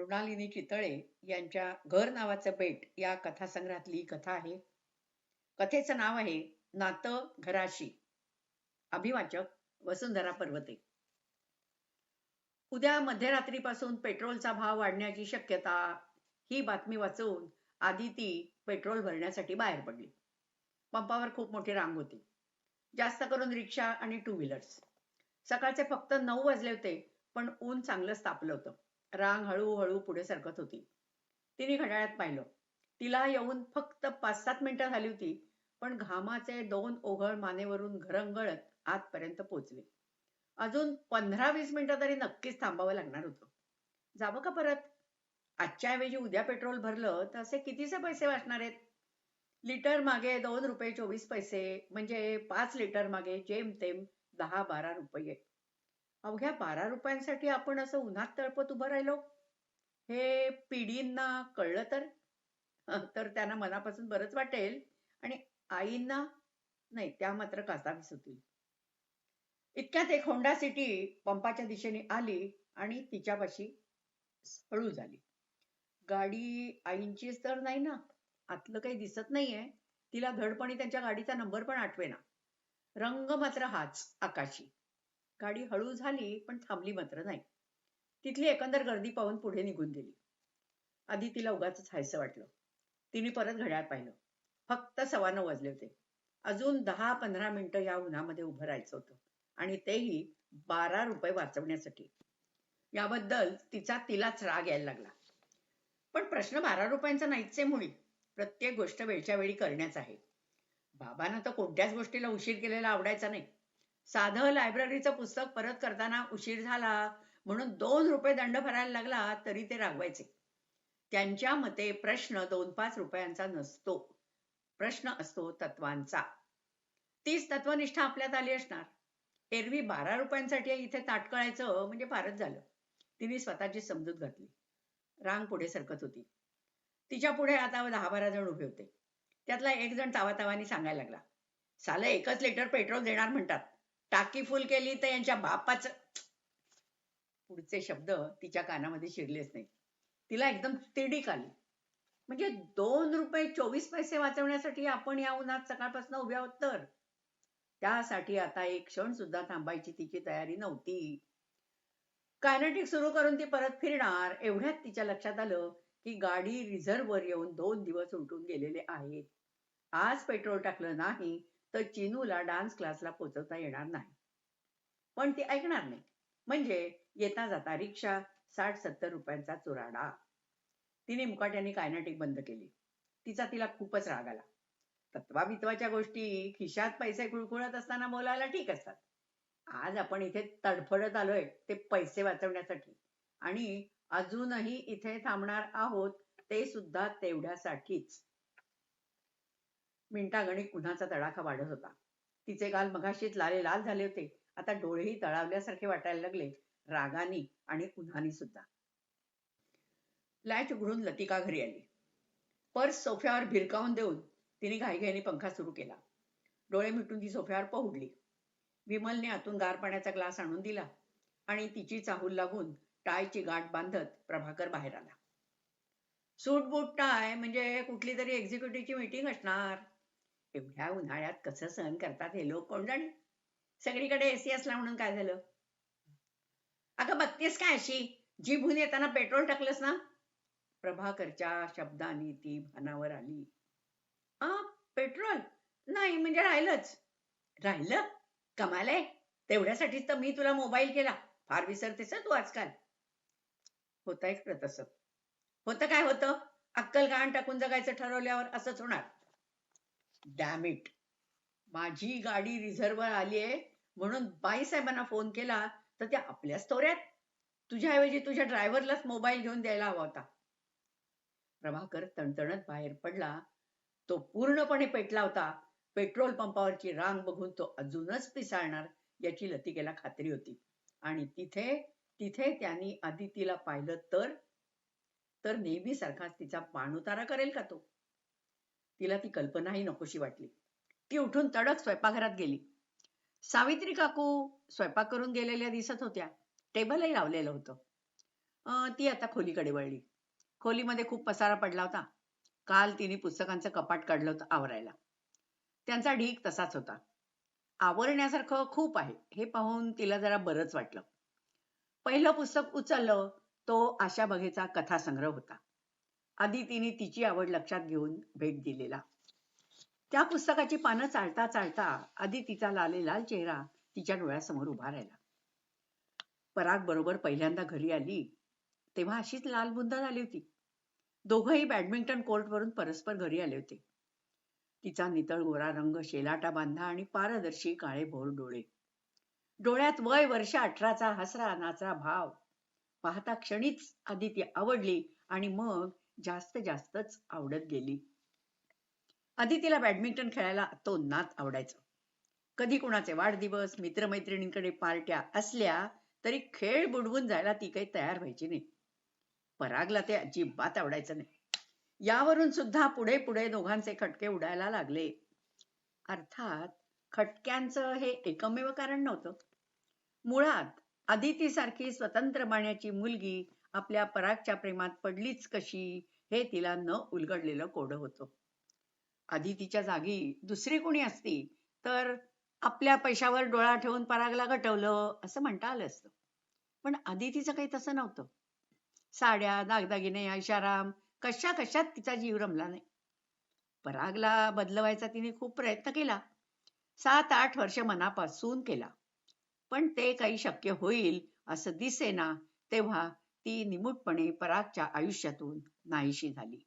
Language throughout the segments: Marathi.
मृणालिनी चितळे यांच्या घर नावाचं बेट या कथासंग्रहातली कथा आहे. कथेचं नाव आहे नातं घराशी. अभिवाचक वसुंधरा पर्वते. उद्या मध्यरात्रीपासून पेट्रोलचा भाव वाढण्याची शक्यता ही बातमी वाचून आदिती पेट्रोल भरण्यासाठी बाहेर पडली. पंपावर खूप मोठी रांग होती. जास्त करून रिक्षा आणि टू व्हीलर्स. सकाळचे फक्त नऊ वाजले होते पण ऊन चांगलंच तापलं होतं. रांग हळूहळू पुढे सरकत होती. तिने घड्याळात पाहिलं. तिला येऊन फक्त पाच सात मिनिटं झाली होती पण घामाचे दोन ओघळ मानेवरून घरंगळत आतपर्यंत पोचले. अजून पंधरा वीस मिनिटं तरी नक्कीच थांबावं लागणार होतं. जावं का परत? आजच्या ऐवजी उद्या पेट्रोल भरलं तर असे कितीचे पैसे वाचणार आहेत? लिटर मागे दोन रुपये चोवीस पैसे म्हणजे पाच लिटर मागे जेमतेम दहा बारा रुपये. अवघ्या बारा रुपयांसाठी आपण असं उन्हात तळपत उभं राहिलो? हे पिढींना कळलं तर? तर त्यांना मनापासून बरंच वाटेल. आणि आईंना? नाही त्या मात्र कासावीस होतील इतक्यात एक होंडा सिटी पंपाच्या दिशेने आली आणि तिच्यापाशी हळू झाली. गाडी आईंचीच तर नाही ना. आतलं काही दिसत नाहीये. तिला धडपणी त्यांच्या गाडीचा नंबर पण आठवेना. रंग मात्र हाच आकाशी. गाडी हळू झाली पण थांबली मात्र नाही. तिथली एकंदर गर्दी पाहून पुढे निघून गेली. आधी तिला उगाच हायचं वाटलं. तिने परत घड्याळ पाहिलं. फक्त सव्वा नऊ वाजले होते. अजून दहा पंधरा मिनिटं या उन्हामध्ये उभं राहायचं होतं. आणि तेही बारा रुपये वाचवण्यासाठी. याबद्दल तिचा तिलाच राग यायला लागला. पण प्रश्न बारा रुपयांचा नाहीच आहे मुळी. प्रत्येक गोष्ट वेळच्या वेळी करण्याच आहे. बाबांना तर कोणत्याच गोष्टीला उशीर केलेला आवडायचा नाही. साधं लायब्ररीचं पुस्तक परत करताना उशीर झाला म्हणून दोन रुपये दंड भरायला लागला तरी ते रागवायचे. त्यांच्या मते प्रश्न दोन पाच रुपयांचा नसतो. प्रश्न असतो तत्वांचा. तीच तत्वनिष्ठा आपल्यात आली असणार. एरवी बारा रुपयांसाठी इथे ताटकळायचं म्हणजे फारच झालं. तिने स्वतःची समजूत घातली. रांग पुढे सरकत होती. तिच्या पुढे आता दहा बारा जण उभे होते. त्यातला एक जण तावातावानी सांगायला लागला. साला एकच लिटर पेट्रोल देणार म्हणतात. टाकी फुल केली तर यांच्या बापाच पुढचे शब्द तिच्या कानामध्ये शिरलेच नाही तिला एकदम तिडीक आली. म्हणजे दोन रुपये चोवीस पैसे वाचवण्यासाठी आपण या उन्हात सकाळपासून उभ्या आहोत तर. त्यासाठी आता एक क्षण सुद्धा थांबायची तिची तयारी नव्हती. कायनेटिक सुरू करून ती परत फिरणार एवढ्यात तिच्या लक्षात आलं की गाडी रिझर्व्हवर येऊन दोन दिवस उलटून गेलेले आहेत. आज पेट्रोल टाकलं नाही तर चिनूला डान्स क्लासला पोचवता येणार नाही. पण ती ऐकणार नाही. म्हणजे येता जाता रिक्षा साठ सत्तर रुपयांचा चुराडा. तिने मुकाट्याने कायनाटिक बंद केली. तिचा तिला खूपच राग आला. तत्वाबित्वाच्या गोष्टी खिशात पैसे कुळकुळत असताना बोलायला ठीक असतात. आज आपण इथे तडफडत आलोय ते पैसे वाचवण्यासाठी. आणि अजूनही इथे थांबणार आहोत ते सुद्धा तेवढ्यासाठीच. मिनिटागणिक उन्हाचा तडाखा वाढत होता. तिचे गाल मघाशीच लाले लाल झाले होते. आता डोळेही तळावल्यासारखे वाटायला लागले रागानी आणि उन्हानी सुद्धा. लॅच उघडून लतिका घरी आली. पर्स सोफ्यावर भिरकावून देऊन तिने घाईघाईने पंखा सुरू केला. डोळे मिटून ती सोफ्यावर पहुडली विमलने आतून गार पाण्याचा ग्लास आणून दिला आणि तिची चाहूल लागून टायची गाठ बांधत प्रभाकर बाहेर आला. सूट बूट टाय म्हणजे कुठली तरी एक्झिक्युटिव्हची मीटिंग असणार. एवढ्या उन्हाळ्यात कसं सहन करतात हे लोक कोण जाणे? सगळीकडे एसी असला म्हणून काय झालं? अगं बघतेस काय अशी? जीभून येताना पेट्रोल टाकलंस ना? प्रभाकरच्या शब्दांनी ती भानावर आली. आ पेट्रोल? नाही म्हणजे राहिलंच. राहिलं? कमाल आहे. तेवढ्यासाठीच तर मी तुला मोबाईल केला. फार विसरतेस तू आजकाल. होत आहे तसं होतं काय होतं? अक्कल गाण टाकून जगायचं ठरवल्यावर असंच होणार. डॅमिट माझी गाडी रिझर्व्हर आली आहे. म्हणून बाई साहेबांना फोन केला तर त्या आपल्याच तोऱ्यात तुझ्याऐवजी तुझ्या ड्रायव्हरलाच मोबाईल घेऊन द्यायला हवा होता. प्रभाकर तणतणत बाहेर पडला. तो पूर्णपणे पेटला होता. पेट्रोल पंपावरची रांग बघून तो अजूनच पिसाळणार याची लतिकेला खात्री होती. आणि तिथे तिथे त्यांनी आदितीला पाहिलं तर तर नेहमी सारखाच तिचा पाणउतारा करेल का तो? तिला ती कल्पनाही नकोशी वाटली. ती उठून तडक स्वयंपाकघरात गेली. सावित्री काकू स्वयंपाक करून गेलेल्या दिसत होत्या. टेबलही लावलेलं होतं. ती आता खोलीकडे वळली. खोलीमध्ये खूप पसारा पडला होता. काल तिने पुस्तकांचं कपाट काढलं होतं आवरायला. त्यांचा ढीक तसाच होता. आवरण्यासारखं खूप आहे हे पाहून तिला जरा बरंच वाटलं. पहिलं पुस्तक उचललं तो आशा बघेचा कथासंग्रह होता. आधी तिने तिची आवड लक्षात घेऊन भेट दिलेला. त्या पुस्तकाची पानं चालता चालता आधी तिचा लालेलाल चेहरा तिच्या डोळ्यासमोर उभा राहिला. पराग बरोबर पहिल्यांदा घरी आली तेव्हा अशीच लाल बुंदा झाली होती. दोघंही बॅडमिंटन कोर्टवरून परस्पर घरी आले होते. तिचा नितळ गोरा रंग शेलाटा बांधा आणि पारदर्शी काळे भोर डोळे. डोळ्यात वय वर्ष अठराचा हसरा नाचरा भाव. पाहता क्षणीच आदिती आवडली आणि मग जास्त जास्तच आवडत गेली. आदितीला बॅडमिंटन खेळायला तो नात आवडायचं. कधी कुणाचे वाढदिवस मित्रमैत्रिणींकडे पार्ट्या असल्या तरी खेळ बुडवून जायला ती काही तयार व्हायची नाही. परागला ते अजिबात आवडायचं नाही. यावरून सुद्धा पुढे पुढे दोघांचे खटके उडायला लागले. अर्थात खटक्यांचं हे एकमेव कारण नव्हतं. मुळात अदितीसारखी स्वतंत्र माण्याची मुलगी आपल्या परागच्या प्रेमात पडलीच कशी? हे तिला न उलगडलेलं कोडं होतं. आधी तिच्या जागी दुसरी कोणी असती तर आपल्या पैशावर डोळा ठेवून परागला गटवलं असं म्हणता आलं असतं. पण अदितीचं काही तसं नव्हतं. साड्या दागदागिने ऐशाराम कशा कशात तिचा जीव रमला नाही. परागला बदलवायचा तिने खूप प्रयत्न केला. सात आठ वर्ष मनापासून केला. पण ते काही शक्य होईल असं दिसेना तेव्हा ती निमूटपणे परागच्या आयुष्यातून नाहीशी झाली.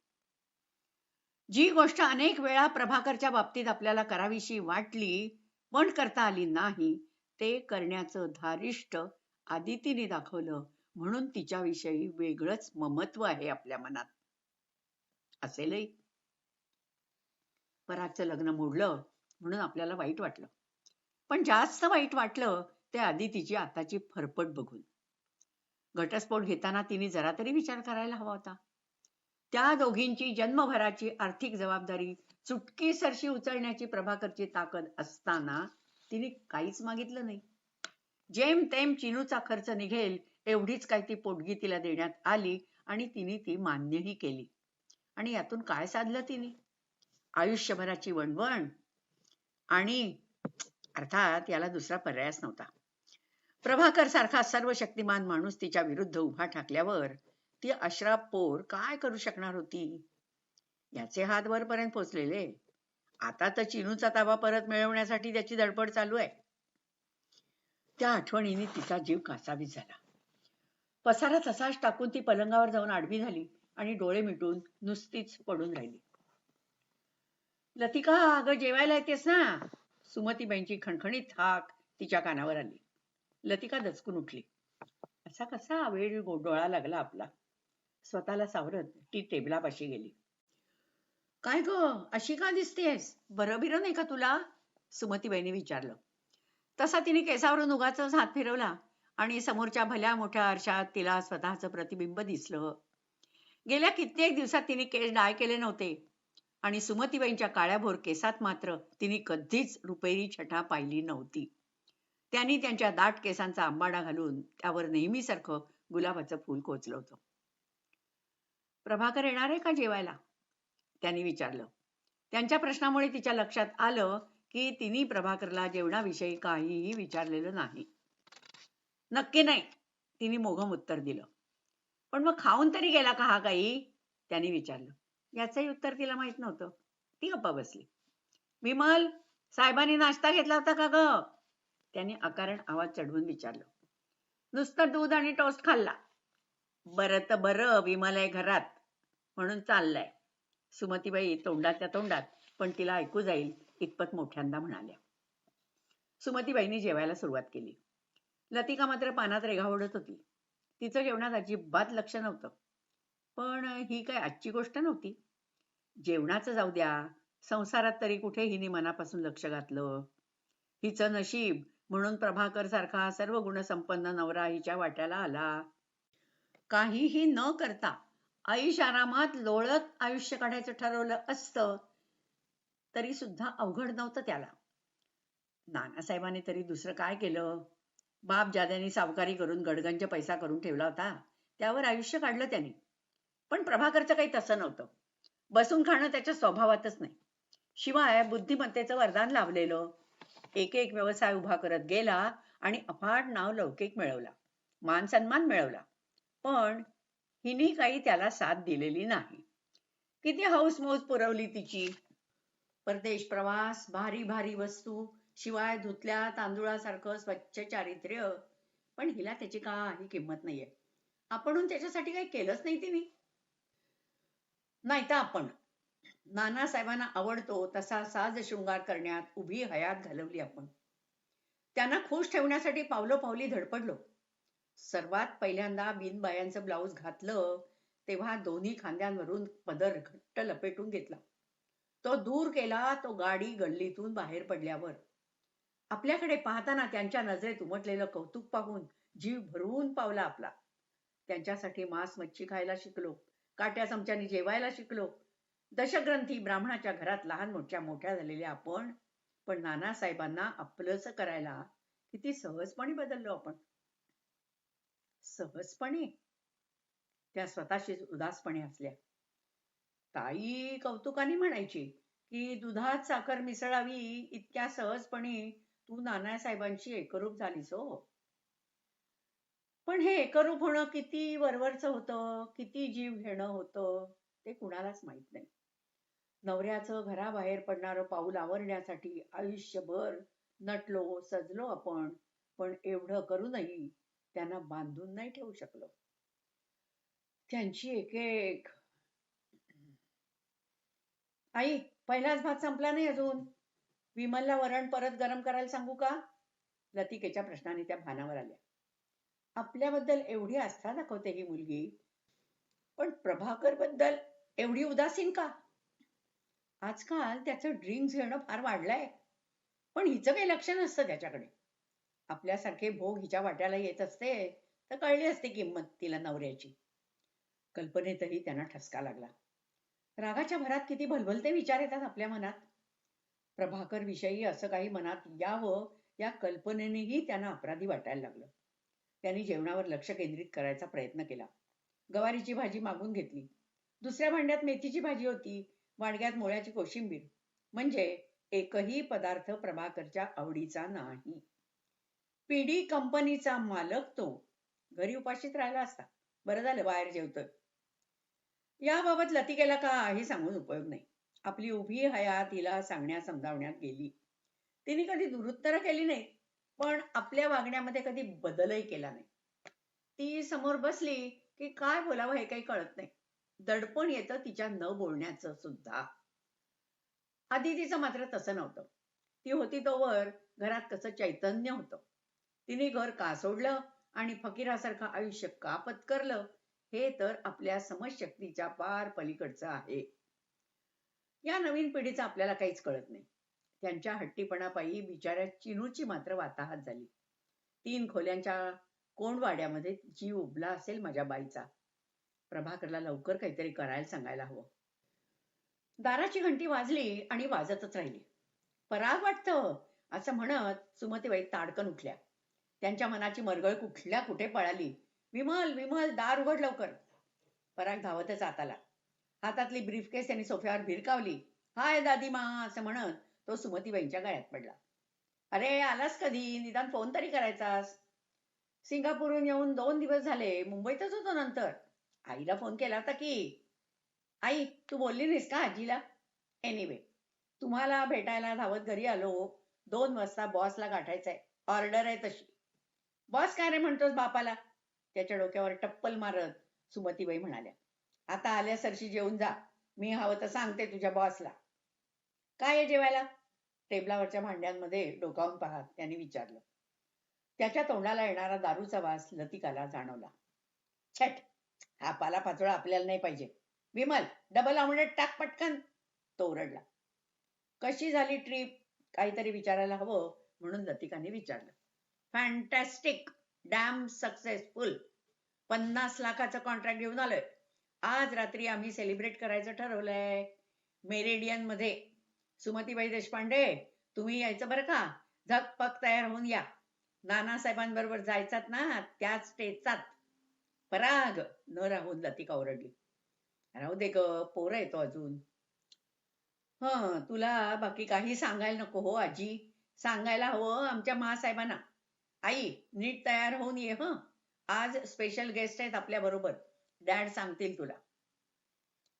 जी गोष्ट अनेक वेळा प्रभाकरच्या बाबतीत आपल्याला करावीशी वाटली पण करता आली नाही ते करण्याचं धारिष्ट आदितीने दाखवलं म्हणून तिच्याविषयी वेगळंच ममत्व आहे आपल्या मनात. असेलही परागचं लग्न मोडलं म्हणून आपल्याला वाईट वाटलं. पण जास्त वाईट वाटलं ते आदितीची आताची फरफट बघून. घटस्फोट घेताना तिने जरा तरी विचार करायला हवा होता. त्या दोघींची जन्मभराची आर्थिक जबाबदारी चुटकीसरशी उचलण्याची प्रभाकरची ताकद असताना तिने काहीच मागितलं नाही. जेम तेम चिनूचा खर्च निघेल एवढीच काय ती पोटगी तिला देण्यात आली आणि तिने ती मान्यही केली. आणि यातून काय साधलं तिने? आयुष्यभराची वणवण आणि अर्थात याला दुसरा पर्यायच नव्हता. प्रभाकर सारखा सर्व शक्तिमान माणूस तिच्या विरुद्ध उभा ठाकल्यावर ती अश्राप पोर काय करू शकणार होती? याचे हात वरपर्यंत पोचलेले. आता तर चिनूचा ताबा परत मिळवण्यासाठी त्याची धडपड चालू आहे. त्या आठवणीने तिचा जीव कासावीस झाला. पसारा तसाच टाकून ती पलंगावर जाऊन आडवी झाली आणि डोळे मिटून नुसतीच पडून राहिली. लतिका अगं जेवायला येतेस ना? सुमतीबाईंची खणखणीत हाक तिच्या कानावर आली. लतिका दचकून उठली. असा कसा वेळ डोळा लागला आपला. स्वतःला सावरत ती टेबलापाशी गेली. काय ग अशी का दिसतेस? बरं बिरं नाही का तुला? सुमतीबाईंनी विचारलं. तसा तिने केसावरून उगाच हात फिरवला आणि समोरच्या भल्या मोठ्या आरशात तिला स्वतःचं प्रतिबिंब दिसलं. गेल्या कित्येक दिवसात तिने केस डाय केले नव्हते आणि सुमतीबाईंच्या काळ्याभोर केसात मात्र तिने कधीच रुपेरी छटा पाहिली नव्हती. त्यांनी त्यांच्या दाट केसांचा आंबाडा घालून त्यावर नेहमीसारखं गुलाबाचं फूल कोचलं होतं. प्रभाकर येणार आहे का जेवायला? त्यांनी विचारलं. त्यांच्या प्रश्नामुळे तिच्या लक्षात आलं की तिने प्रभाकरला जेवणाविषयी काहीही विचारलेलं नाही. नक्की नाही तिने मोघम उत्तर दिलं. पण मग खाऊन तरी गेला का हा काही? त्यांनी विचारलं. याचंही उत्तर तिला माहीत नव्हतं. ती गप्पा बसली. विमल साहेबांनी नाश्ता घेतला होता का ग? त्यांनी अकारण आवाज चढवून विचारलं नुसतं दूध आणि टोस्ट खाल्ला? बरं तर बरं विमल आहे घरात म्हणून चाललाय. सुमतीबाई तोंडाच्या तोंडात पण तिला ऐकू जाईल इतपत मोठ्यांदा म्हणाल्या. सुमतीबाईंनी जेवायला सुरुवात केली. लतिका मात्र पानात रेघा ओढत होती. तिचं जेवणात अजिबात लक्ष नव्हतं. पण ही काय आजची गोष्ट नव्हती? जेवणाचं जाऊ द्या संसारात तरी कुठे हिने मनापासून लक्ष घातलं. हिचं नशीब म्हणून प्रभाकर सारखा सर्व गुणसंपन्न नवरा हिच्या वाट्याला आला. काहीही न करता आईश आरामात लोळत आयुष्य काढायचं ठरवलं असतं तरी सुद्धा अवघड नव्हतं त्याला. नानासाहेबांनी तरी दुसरं काय केलं? बाप जाद्याने सावकारी करून गडगंज पैसा करून ठेवला होता. त्यावर आयुष्य काढलं त्याने. पण प्रभाकरचं काही तसं नव्हतं. बसून खाणं त्याच्या स्वभावातच नाही. शिवाय बुद्धिमत्तेचं वरदान लाभलेलं. एक एक व्यवसाय उभा करत गेला आणि अफाट नाव लौकिक मिळवला. मान सन्मान मिळवला. पण हिने काही त्याला साथ दिलेली नाही. किती हौस मौज पुरवली तिची. परदेश प्रवास भारी भारी वस्तू शिवाय धुतल्या तांदुळासारखं स्वच्छ चारित्र्य. पण हिला त्याची काही किंमत नाहीये. आपण त्याच्यासाठी काही केलंच नाही तिने. नाही तर आपण नानासाहेबांना आवडतो तसा साज शृंगार करण्यात उभी हयात घालवली आपण. त्यांना खुश ठेवण्यासाठी पावलो पावली धडपडलो. सर्वात पहिल्यांदा बिनबायांचं ब्लाऊज घातलं तेव्हा दोन्ही खांद्यांवरून पदर घट्ट लपेटून घेतला. तो दूर केला तो गाडी गल्लीतून बाहेर पडल्यावर. आपल्याकडे पाहताना त्यांच्या नजरेत उमटलेलं कौतुक पाहून जीव भरवून पावला आपला. त्यांच्यासाठी मांस मच्छी खायला शिकलो काट्या चमच्याने जेवायला शिकलो दशग्रंथी ब्राह्मणाच्या घरात लहान मोठ्या मोठ्या झालेल्या आपण पण नानासाहेबांना आपलंच करायला किती सहजपणे बदललो आपण. सहजपणे. त्या स्वतःशीच उदासपणे असल्या. ताई कौतुकाने म्हणायची की दुधात साखर मिसळावी इतक्या सहजपणे तू नानासाहेबांची एकरूप झालीस हो. पण हे एकरूप होणं किती वरवरचं होतं किती जीव घेणं होतं. ते कुणालाच माहीत नाही. नवऱ्याचं घराबाहेर पडणारं पाऊल आवरण्यासाठी आयुष्यभर नटलो सजलो आपण पण एवढं करूनही त्यांना बांधून नाही ठेवू शकलो. त्यांची एक एक आई पहिलाच भात संपला नाही अजून. विमलला वरण परत गरम करायला सांगू का? लतिकेच्या प्रश्नाने त्या भानावर आल्या. आपल्याबद्दल एवढी आस्था दाखवते ही मुलगी पण प्रभाकरबद्दल एवढी उदासीन का? आजकाल त्याचं ड्रिंक्स घेणं फार वाढलंय. पण हिचं काही लक्ष नसतं त्याच्याकडे. आपल्यासारखे भोग हिच्या वाट्याला येत असते तर कळली असते किंमत तिला नवऱ्याची. कल्पनेतही त्यांना ठसका लागला. रागाच्या भरात किती भलभलते विचार येतात आपल्या मनात. प्रभाकर विषयी असं काही मनात यावं या कल्पनेनेही त्यांना अपराधी वाटायला लागलं. त्यांनी जेवणावर लक्ष केंद्रित करायचा प्रयत्न केला. गवारीची भाजी मागून घेतली. दुसऱ्या भांड्यात मेथीची भाजी होती. वाडग्यात मोळ्याची कोशिंबीर. म्हणजे एकही पदार्थ प्रभाकरच्या आवडीचा नाही. पीडी कंपनीचा मालक तो. घरी उपाशीत राहिला असता. बरं झालं बाहेर जेवतोय. याबाबत लतिकेला हे सांगून उपयोग नाही. आपली उभी हया तिला सांगण्या समजावण्यात गेली. तिने कधी दुरुत्तर केली नाही पण आपल्या वागण्यामध्ये कधी बदलही केला नाही. ती समोर बसली की काय बोलावं हे काही कळत नाही. दडपण येतं तिच्या न बोलण्याचं सुद्धा. आधी तिचं मात्र तसं नव्हतं. ती होती तोवर घरात कसं चैतन्य होतं. तिने घर का सोडलं आणि फकीरासारखं आयुष्य का पत्करलं हे तर आपल्या समजशक्तीच्या पार पलीकडचं आहे. या नवीन पिढीचं आपल्याला काहीच कळत नाही. त्यांच्या हट्टीपणापायी बिचाऱ्या चिनूची मात्र वाताहात झाली. तीन खोल्यांच्या कोंडवाड्यामध्ये जीव उबला असेल माझ्या बाईचा. प्रभाकरला लवकर काहीतरी करायला सांगायला हवं. दाराची घंटी वाजली आणि वाजतच राहिली. पराग वाटतं असं म्हणत सुमतीबाई ताडकन उठल्या. त्यांच्या मनाची मरगळ कुठल्या कुठे पळाली? विमल विमल दार उघड लवकर. पराग धावतच आत आला हातातली ब्रीफकेस त्यांनी सोफ्यावर भिरकावली. हाय दादीमा असं म्हणत तो सुमतीबाईंच्या गळ्यात पडला. अरे आलास कधी? निदान फोन तरी करायचास. सिंगापूरहून येऊन दोन दिवस झाले. मुंबईतच होतो नंतर. आईला फोन केला होता की आई तू बोलली नाहीस का आजीला? एनिवे तुम्हाला भेटायला धावत घरी आलो. दोन वाजता बॉसला गाठायचंय. ऑर्डर आहे तशी. बॉस काय रे म्हणतोस बापाला? त्याच्या डोक्यावर टप्पल मारत सुमतीबाई म्हणाल्या. आता आल्या सरशी जेवून जा. मी हवं तर सांगते तुझ्या बॉसला काय आहे जेवायला? टेबलावरच्या भांड्यांमध्ये डोकावून पाहत त्याने विचारलं. त्याच्या तोंडाला येणारा दारूचा वास लतिकाला जाणवला. छट! हा पालापाचोळा आपल्याला नाही पाहिजे. विमल डबल ऑमलेट टाक पटकन. तो ओरडला. कशी झाली ट्रिप काहीतरी विचारायला हवं म्हणून लतिकाने विचारलं. फॅन्टॅस्टिक डॅम सक्सेसफुल पन्नास लाखाचं कॉन्ट्रॅक्ट घेऊन आलोय. आज रात्री आम्ही सेलिब्रेट करायचं ठरवलंय. मेरेडियनमध्ये. सुमतीबाई देशपांडे तुम्ही यायचं बरं का? झकपक तयार होऊन या. नानासाहेबांबरोबर जायचात ना? त्याच स्टेजचात पराग न राहून लतिका ओरडली. राहू दे ग पोरं येतो हो अजून. हं तुला बाकी काही सांगायला नको हो आजी. सांगायला हवं आमच्या महासाहेबांना आई नीट तयार होऊन ये हं. आज स्पेशल गेस्ट आहेत आपल्या बरोबर. डॅड सांगतील तुला.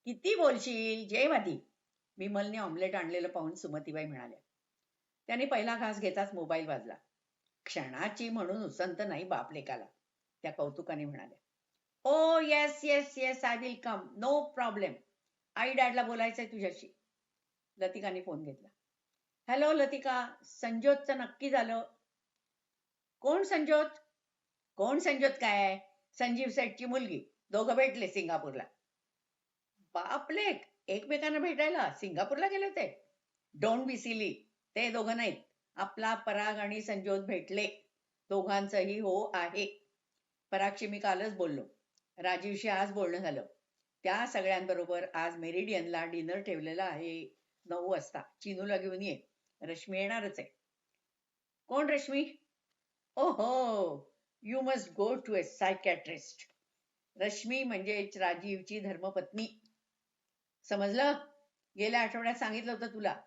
किती बोलशील? जय वादी विमलने ऑमलेट आणलेलं पाहून सुमतीबाई म्हणाल्या. त्याने पहिला घास घेताच मोबाईल वाजला. क्षणाची म्हणून उसंत नाही बापलेकाला त्या कौतुकाने म्हणाल्या. ओ yes yes yes I will come no problem आई डॅडला बोलायचंय तुझ्याशी. लतिकाने फोन घेतला. हॅलो लतिका. संजोतचं नक्की झालं. कोण संजोत? कोण संजोत काय संजीव सेठची मुलगी. दोघं भेटले सिंगापूरला. बापले एकमेकांना भेटायला सिंगापूरला गेले होते. डोंट बी सिली ते दोघं नाहीत. आपला पराग आणि संजोत भेटले. दोघांचंही हो आहे. परागशी मी कालच बोललो. राजीवशी आज बोलणं झालं. त्या सगळ्यांबरोबर आज मेरिडियनला डिनर ठेवलेला आहे नऊ वाजता. चिनूला घेऊन ये. रश्मी येणारच आहे. कोण रश्मी? ओहो you must go to a psychiatrist Rashmi म्हणजेच राजीवची धर्मपत्नी. समजलं? गेल्या आठवड्यात सांगितलं होतं तुला.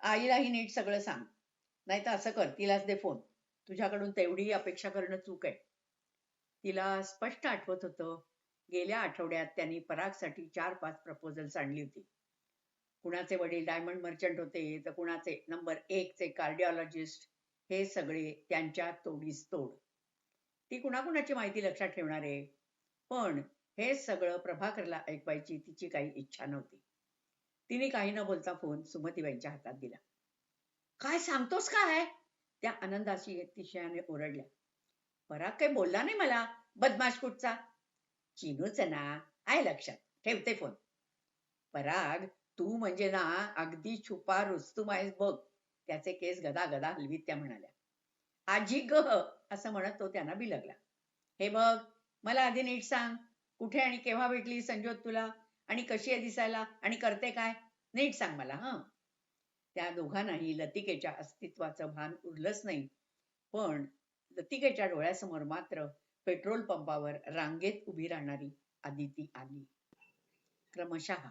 आईलाही नीट सगळं सांग. नाही तर असं कर तिलाच दे फोन. तुझ्याकडून तेवढीही अपेक्षा करणं चूक आहे. तिला स्पष्ट आठवत होतं. गेल्या आठवड्यात त्यांनी परागसाठी चार पाच प्रपोजल्स आणली होती. कुणाचे वडील डायमंड मर्चंट होते तर कुणाचे? नंबर एक चे कार्डिओलॉजिस्ट हे सगळे त्यांच्या तोडीस तोड. ती कुणाकुणाची माहिती लक्षात ठेवणार? आहे पण हे सगळं प्रभाकरला ऐकवायची तिची काही इच्छा नव्हती. तिने काही न बोलता फोन सुमतीबाईंच्या हातात दिला. काय सांगतोस काय? त्या आनंदाशी अतिशयाने ओरडल्या. पराग काही बोलला नाही मला बदमाश कुठचा? चिनूच ना आहे लक्षात. ठेवते फोन पराग तू म्हणजे ना अगदी छुपा रुस्तुम आहेस बघ. त्याचे केस गदा गदा हलवीत त्या म्हणाल्या. आजी ग असं म्हणत तो त्यांना बिलगला. हे बघ मला आधी नीट सांग. कुठे आणि केव्हा भेटली संजोत तुला? आणि कशी आहे दिसायला? आणि करते काय? नीट सांग मला हं. त्या दोघांनाही लतिकेच्या अस्तित्वाचं भान उरलंच नाही. पण लतिकेच्या डोळ्यासमोर मात्र पेट्रोल पंपावर रांगेत उभी राहणारी आदिती आली. क्रमशः